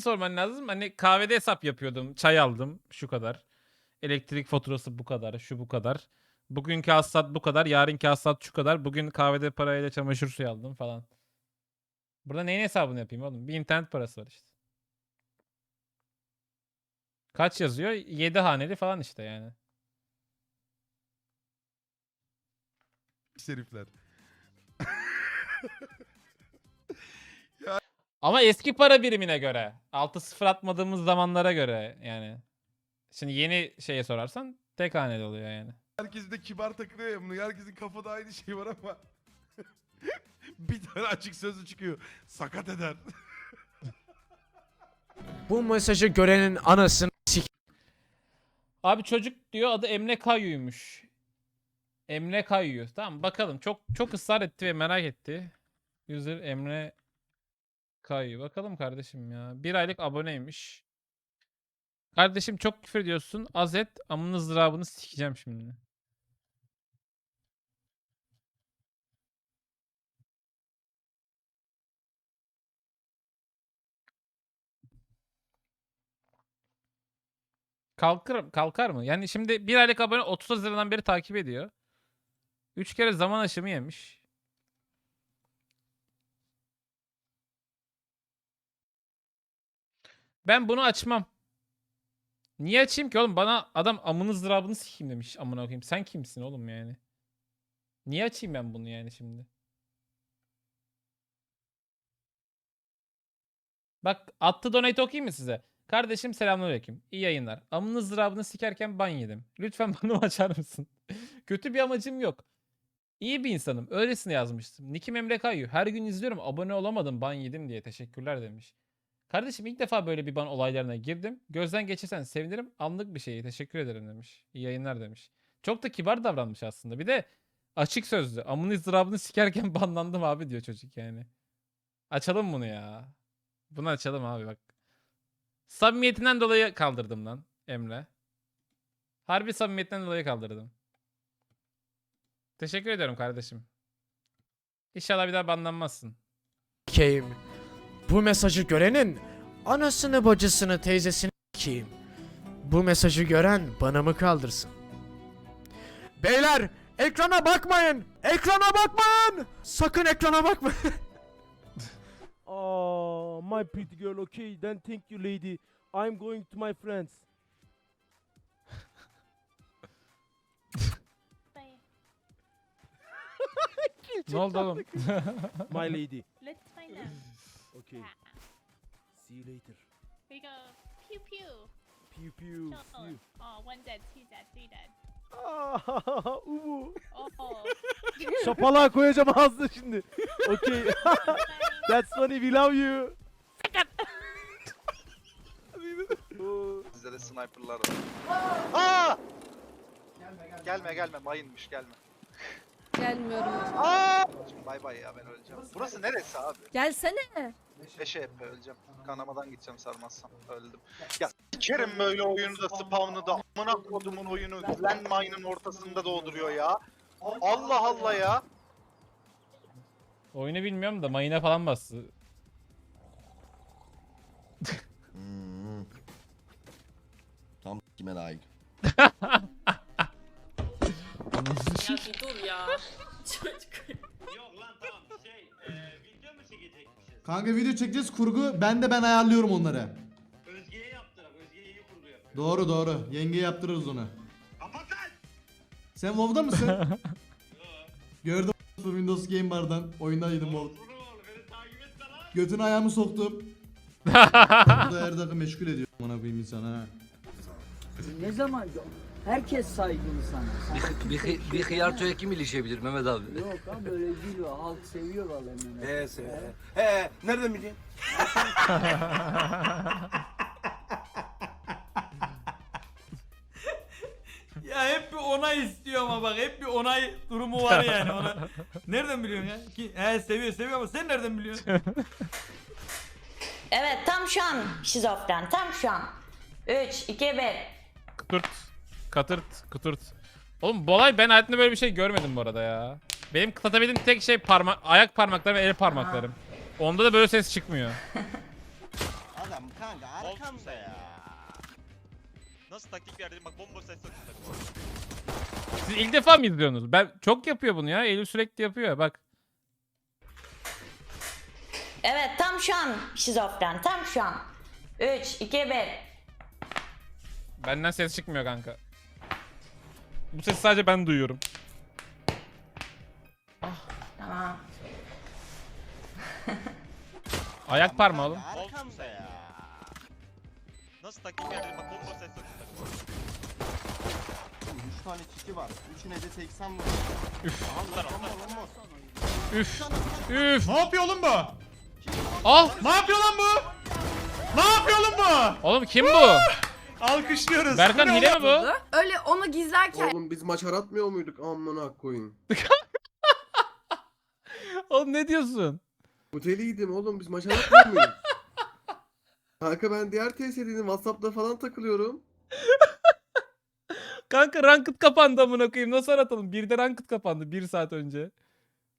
sorman lazım. Hani kahvede hesap yapıyordum. Çay aldım şu kadar. Elektrik faturası bu kadar, şu bu kadar. Bugünkü hasat bu kadar, yarınki hasat şu kadar. Bugün kahvede parayla çamaşır suyu aldım falan. Burada neyin hesabını yapayım oğlum? Bir internet parası var işte. Kaç yazıyor? 7 haneli falan işte yani. Pis Ama eski para birimine göre. 6-0 atmadığımız zamanlara göre yani. Şimdi yeni şeye sorarsan tek haneli oluyor yani. Herkes de kibar takılıyor ya bunu. Herkesin kafada aynı şey var ama. bir tane açık sözlü çıkıyor. Sakat eder. Bu mesajı görenin anasını sik. Abi çocuk diyor adı Emre Kayyu'ymuş. Emre Kayyu. Tamam bakalım. Çok çok ısrar etti ve merak etti. User Emre Kayyu. Bakalım kardeşim ya. Bir aylık aboneymiş. Kardeşim çok küfür ediyorsun. Az et. Amını zırabını sikeceğim şimdi. Kalkar, kalkar mı? Yani şimdi bir aylık abone 30 Haziran'dan beri takip ediyor. 3 kere zaman aşımı yemiş. Ben bunu açmam. Niye açayım ki oğlum? Bana adam amını zırabını sikeyim demiş amına koyayım. Sen kimsin oğlum yani? Niye açayım ben bunu yani şimdi? Bak attı donate okuyayım mı size? Kardeşim selamünaleyküm. İyi yayınlar. Amını zırabını sikerken ban yedim. Lütfen bana açar mısın? Kötü bir amacım yok. İyi bir insanım. Öylesine yazmıştım. Nikim Emre Kayyu. Her gün izliyorum. Abone olamadım ban yedim diye. Teşekkürler demiş. Kardeşim ilk defa böyle bir ban olaylarına girdim. Gözden geçirsen sevinirim. Anlık bir şey. Teşekkür ederim demiş. İyi yayınlar demiş. Çok da kibar davranmış aslında. Bir de açık sözlü. Amını ızdırabını sikerken banlandım abi diyor çocuk yani. Açalım bunu ya. Bunu açalım abi bak. Samimiyetinden dolayı kaldırdım lan Emre. Harbi samimiyetinden dolayı kaldırdım. Teşekkür ediyorum kardeşim. İnşallah bir daha banlanmazsın. Sikeyim. Bu mesajı görenin anasını bacısını teyzesini sikeyim. Bu mesajı gören bana mı kaldırsın? Beyler ekrana bakmayın. Ekrana bakmayın. Sakın ekrana bakmayın. Oh, my pretty girl. Okay, then thank you, lady. I'm going to my friends. Ne oldu oğlum? My lady. Let's find out. Okay. See you later. We go pew pew. Pew pew. You. Oh, one dead, two dead, three dead. Ah, umu. Oh. Şapalığa koyacağım ağzına şimdi. Okay. That's funny. We love you. Bizde de sniperlar var. Aa! Gelme gelme mayınmış gelme. Gelmiyorum. Aa! Bay bay ya ben öleceğim. Burası neresi abi? Gelsene. Eşe hep öleceğim. Kanamadan gideceğim sarmazsam. Öldüm. Ya sikerim böyle oyunu da spawn'ı da amına kodumun oyunu landmine'ın ortasında doğduruyor ya. Allah Allah ya. Oyunu bilmiyorum da mayına falan bastı. Hmm. Tam kime layık. Ya bir dur ya. Çocuk. Yok lan tamam şey e, video mu çekecekmişiz? Kanka video çekeceğiz kurgu. Ben de ben ayarlıyorum onları. Özge'ye yaptırak. Özge iyi kurgu yapıyor. Doğru doğru. Yenge yaptırırız onu. Kapat lan! Sen WoW'da mısın? Gördüm Windows Game Bar'dan. Oyundaydım WoW. Bunu ol beni takip etme lan. Götünü ayağımı soktum. Burada her dakika meşgul ediyor. Bana koyayım insana ha. Ne zaman? Herkes saygılı sana. Bir, bir, bir hıyartoya kim ilişebilir Mehmet abi? Yok lan böyle değil o. Halk seviyor vallahi Mehmet. He he. He nereden biliyorsun? Ya hep bir onay istiyor ama bak hep bir onay durumu var yani ona. Nereden biliyorsun ya? Ki, he seviyor seviyor ama sen nereden biliyorsun? Evet tam şu an şizofren. Tam şu an. 3, 2, 1. Kıtırt. Katırt. Kıtırt. Oğlum bu olay ben hayatımda böyle bir şey görmedim bu arada ya. Benim kıtlatabildiğim tek şey parmak, ayak parmaklarım ve el parmaklarım. Onda da böyle ses çıkmıyor. Adam kanka arkamda ya. Nasıl taktik bir yerde bak bomba ses Siz ilk defa mı izliyorsunuz? Ben çok yapıyor bunu ya. Eylül sürekli yapıyor bak. Evet tam şu an şizofren tam şu an. 3, 2, 1. Benden ses çıkmıyor kanka. Bu sesi sadece ben duyuyorum. Tamam. Ayak parmağı oğlum. Arkamda ya. Nasıl taktik bir yerde bak bomba ses 3 tane çiki var. Üçüne de 80 vur. Üf. Lan bomba bomba. Üf. Üf. Ne yapıyor oğlum bu? Ah. Ne yapıyor lan bu? Ne yapıyor oğlum bu? Oğlum kim bu? Alkışlıyoruz. Berkan hile mi bu? Öyle onu gizlerken Oğlum biz maç aratmıyor muyduk? Amına koyayım. Oğlum ne diyorsun? Oteliydim oğlum biz maç aratmıyor muyduk? Kanka ben diğer TSD'nin Whatsapp'ta falan takılıyorum. Kanka ranked kapandı amına koyayım. Nasıl aratalım? Bir de ranked kapandı bir saat önce.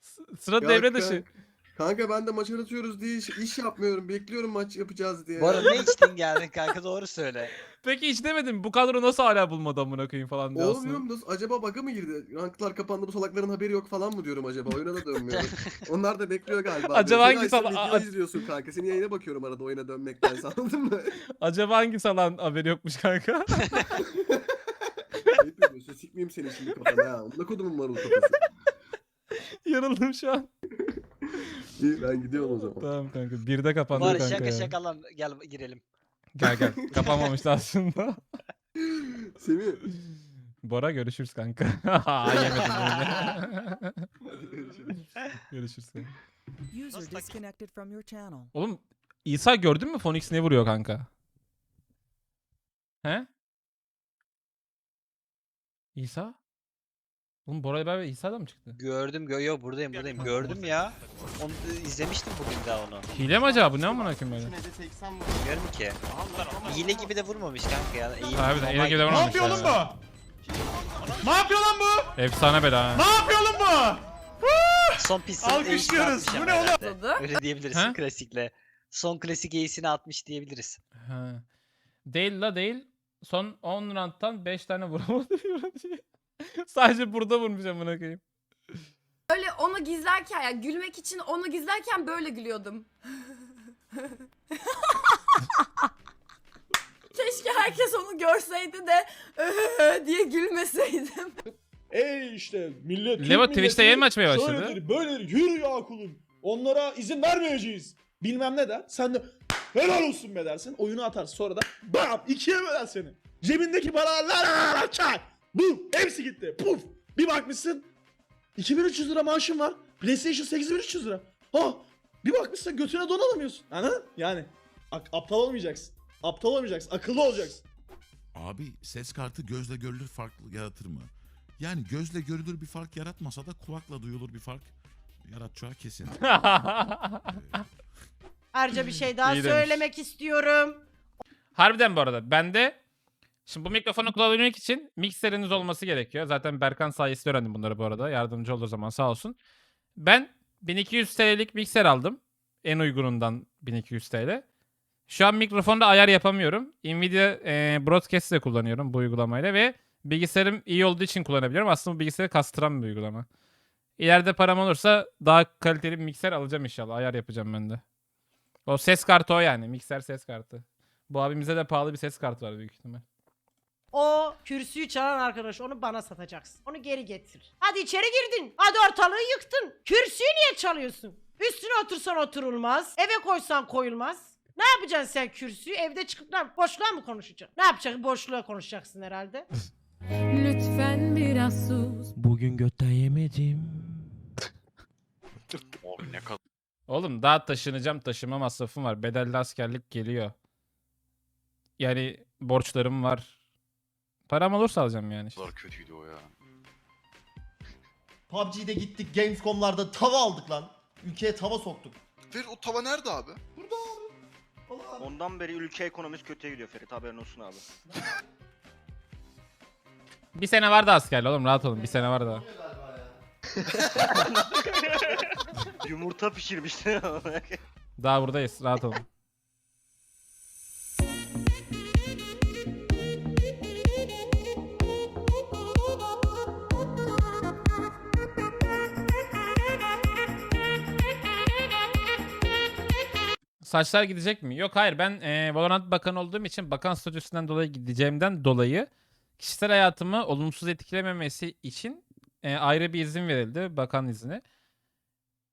S- Sıra Ya devre dışı. Kanka ben de maç aratıyoruz diye iş, iş yapmıyorum. Bekliyorum maç yapacağız diye. ne içtin geldin kanka doğru söyle. Peki hiç demedim bu kadro nasıl hala bulmadı amına koyayım falan diye aslında. Olmuyor mu? Nasıl- Acaba bug'a mı girdi? Ranklar kapandı bu salakların haberi yok falan mı diyorum acaba? Oyuna da dönmüyorum. Onlar da bekliyor galiba. Acaba hangi açsam sala- video izliyorsun kanka. Senin yayına bakıyorum arada oyuna dönmekten anladın mı? Acaba hangi salan haberi yokmuş kanka? Ayıp ediyorsun. Sikmeyeyim seni şimdi kafana ha. Amına kodumun marul kafası. Yarıldım şu an. İyi ben gidiyorum o zaman. Tamam kanka. Bir de kapandı kanka. ya. şaka lan gel girelim. Gel gel. Kapanmamıştı aslında. Semih. Bora görüşürüz kanka. Aa, Yemedim görüşürüz. görüşürüz kanka. User disconnected from your channel. Oğlum İsa gördün mü Phoenix ne vuruyor kanka? He? İsa? Oğlum Bora'yla beraber İsa da mı çıktı? Gördüm gö yo buradayım buradayım gördüm ya. Onu izlemiştim bugün daha onu. Hile mi acaba bu ne amına koyayım böyle? Üçüne de 80 vur. Bilmiyorum ki. Hile gibi de vurmamış kanka ya. İyi, Harbiden hile gibi de. Ne vurmamış yapıyor oğlum ya. bu? Ne yapıyor lan bu? Efsane bela Ne yapıyor oğlum bu? Son pistin Alkışlıyoruz. Bu ne oğlum? Öyle diyebiliriz Ha? klasikle. Son klasik ace'ini atmış diyebiliriz. Ha. Değil la değil. Son 10 round'tan 5 tane vuramadı diye. Sadece burada vurmuş amına koyayım. Öyle onu gizlerken ya gülmek için onu gizlerken böyle gülüyordum. Keşke herkes onu görseydi de diye gülmeseydim. Ey işte millet. Türk Leva milleti Twitch'te yayın mı açmaya başladı? Şöyledir böyledir yürü ya kulum. Onlara izin vermeyeceğiz. Bilmem ne der. Sen de helal olsun be dersin. Oyunu atarsın sonra da bam ikiye böler seni. Cebindeki paralar çay. Bum hepsi gitti. Puf. Bir bakmışsın 2300 lira maaşın var. PlayStation 8300 lira. Ha bir bakmışsın götüne don alamıyorsun. Anladın? Yani aptal olmayacaksın. Aptal olmayacaksın. Akıllı olacaksın. Abi ses kartı gözle görülür fark yaratır mı? Yani gözle görülür bir fark yaratmasa da kulakla duyulur bir fark yaratacağı kesin. Ayrıca bir şey İyi demiş. istiyorum. Harbiden bu arada. Bende şimdi bu mikrofonu kullanabilmek için mikseriniz olması gerekiyor. Zaten Berkan sayesinde öğrendim bunları bu arada. Yardımcı olduğu zaman sağ olsun. Ben 1200 TL'lik mikser aldım. En uygunundan 1200 TL. Şu an mikrofonda ayar yapamıyorum. Nvidia e, Broadcast de kullanıyorum bu uygulamayla ve bilgisayarım iyi olduğu için kullanabiliyorum. Aslında bu bilgisayarı kastıran bir uygulama. İleride param olursa daha kaliteli bir mikser alacağım inşallah. Ayar yapacağım ben de. O ses kartı o yani. Mikser ses kartı. Bu abimize de pahalı bir ses kartı var büyük ihtimal. O kürsüyü çalan arkadaş onu bana satacaksın. Onu geri getir. Hadi içeri girdin. Hadi ortalığı yıktın. Kürsüyü niye çalıyorsun? Üstüne otursan oturulmaz. Eve koysan koyulmaz. Ne yapacaksın sen kürsüyü? Evde çıkıp ne boşluğa mı konuşacaksın? Ne yapacaksın? Boşluğa konuşacaksın herhalde. Lütfen biraz sus. Bugün götten yemedim. Abi ne kadar Oğlum daha taşınacağım taşıma masrafım var. Bedelli askerlik geliyor. Yani borçlarım var. Param olursa alacağım yani. işte. kötüydü o ya. PUBG'de gittik Gamescom'larda tava aldık lan. Ülkeye tava soktuk. Ferit o tava nerede abi? Burada abi. Allah. Ondan beri ülke ekonomisi kötüye gidiyor Ferit haberin olsun abi. Bir sene var da askerli oğlum rahat olun. Bir sene var da. Yumurta pişirmişti. Daha buradayız rahat olun. Saçlar gidecek mi? Yok hayır ben e, Valorant bakan olduğum için bakan statüsünden dolayı gideceğimden dolayı kişisel hayatımı olumsuz etkilememesi için e, ayrı bir izin verildi. Bakan izni.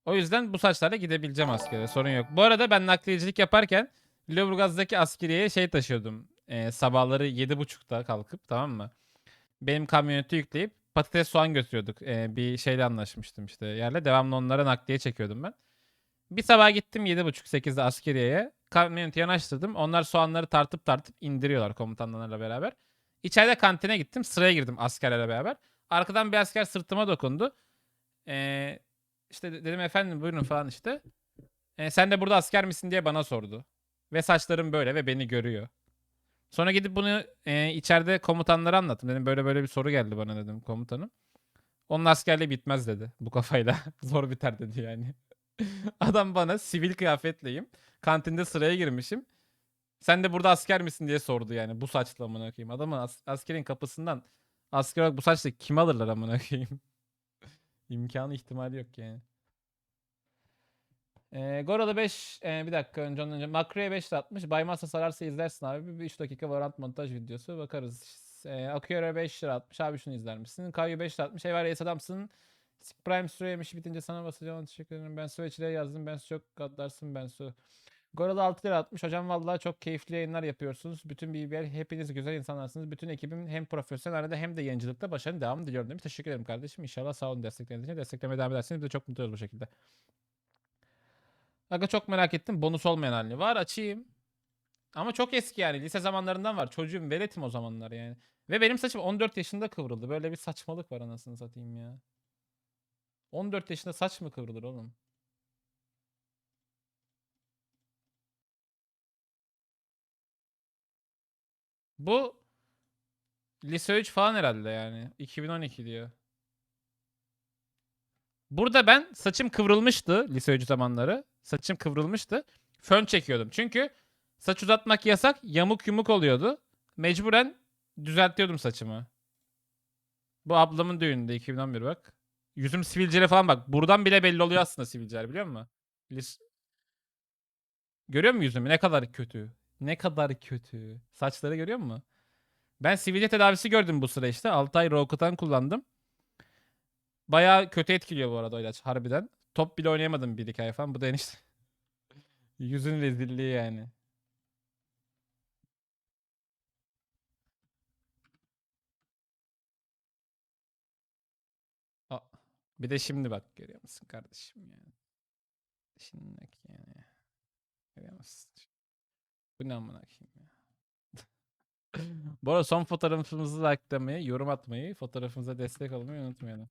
O yüzden bu saçlarla gidebileceğim askere. Sorun yok. Bu arada ben nakliyecilik yaparken Lüleburgaz'daki askeriyeye şey taşıyordum. E, sabahları 7.30'da kalkıp tamam mı? Benim kamyoneti yükleyip patates soğan götürüyorduk. E, bir şeyle anlaşmıştım işte yerle. Devamlı onlara nakliye çekiyordum ben. Bir sabah gittim 7.30-8'de askeriyeye. Kamyoneti yanaştırdım. Onlar soğanları tartıp tartıp indiriyorlar komutanlarla beraber. İçeride kantine gittim. Sıraya girdim askerlerle beraber. Arkadan bir asker sırtıma dokundu. Ee, işte de- dedim efendim buyurun falan işte. Ee, sen de burada asker misin diye bana sordu. Ve saçlarım böyle ve beni görüyor. Sonra gidip bunu e, içeride komutanlara anlattım. Dedim böyle böyle bir soru geldi bana dedim komutanım. Onun askerliği bitmez dedi bu kafayla. Zor biter dedi yani. Adam bana sivil kıyafetleyim. Kantinde sıraya girmişim. Sen de burada asker misin diye sordu yani. Bu saçla amına koyayım. Adamın as- askerin kapısından asker olarak bu saçla kim alırlar amına koyayım. İmkanı ihtimali yok yani. Ee, Goralı 5 bir dakika önce ondan önce Makro'ya 5 atmış. Baymazsa sararsa izlersin abi. Bir 3 dakika Valorant montaj videosu bakarız. Ee, Akıyor'a 5 lira atmış. Abi şunu izler misin? Kayu 5 lira atmış. Eyvallah Reis adamsın. Prime süre yemiş bitince sana basacağım. Teşekkür ederim. Ben su içine yazdım. Ben çok katlarsın. Ben su. Goralı 6 lira atmış. Hocam vallahi çok keyifli yayınlar yapıyorsunuz. Bütün BBL hepiniz güzel insanlarsınız. Bütün ekibim hem profesyonel hem de yayıncılıkta başarının devamını diliyorum demiş. Teşekkür ederim kardeşim. İnşallah sağ olun destekleriniz için. Desteklemeye devam ederseniz biz de çok mutlu oluruz bu şekilde. Aga çok merak ettim. Bonus olmayan halini. Var açayım. Ama çok eski yani. Lise zamanlarından var. Çocuğum veletim o zamanlar yani. Ve benim saçım 14 yaşında kıvrıldı. Böyle bir saçmalık var anasını satayım ya. 14 yaşında saç mı kıvrılır oğlum? Bu lise 3 falan herhalde yani. 2012 diyor. Burada ben saçım kıvrılmıştı lise 3 zamanları. Saçım kıvrılmıştı. Fön çekiyordum. Çünkü saç uzatmak yasak. Yamuk yumuk oluyordu. Mecburen düzeltiyordum saçımı. Bu ablamın düğününde 2011 bak. Yüzüm sivilceli falan bak. Buradan bile belli oluyor aslında sivilceler biliyor musun? Görüyor musun yüzümü? Ne kadar kötü. Ne kadar kötü. Saçları görüyor musun? Ben sivilce tedavisi gördüm bu sıra işte. 6 ay Rokutan kullandım. Bayağı kötü etkiliyor bu arada o ilaç harbiden. Top bile oynayamadım bir iki ay falan. Bu da enişte. Yüzün rezilliği yani. Aa, bir de şimdi bak görüyor musun kardeşim yani. Şimdi yani. Görüyor musun? Bu ne amına koyayım ya. Bu arada son fotoğrafımızı likelamayı, yorum atmayı, fotoğrafımıza destek olmayı unutmayalım.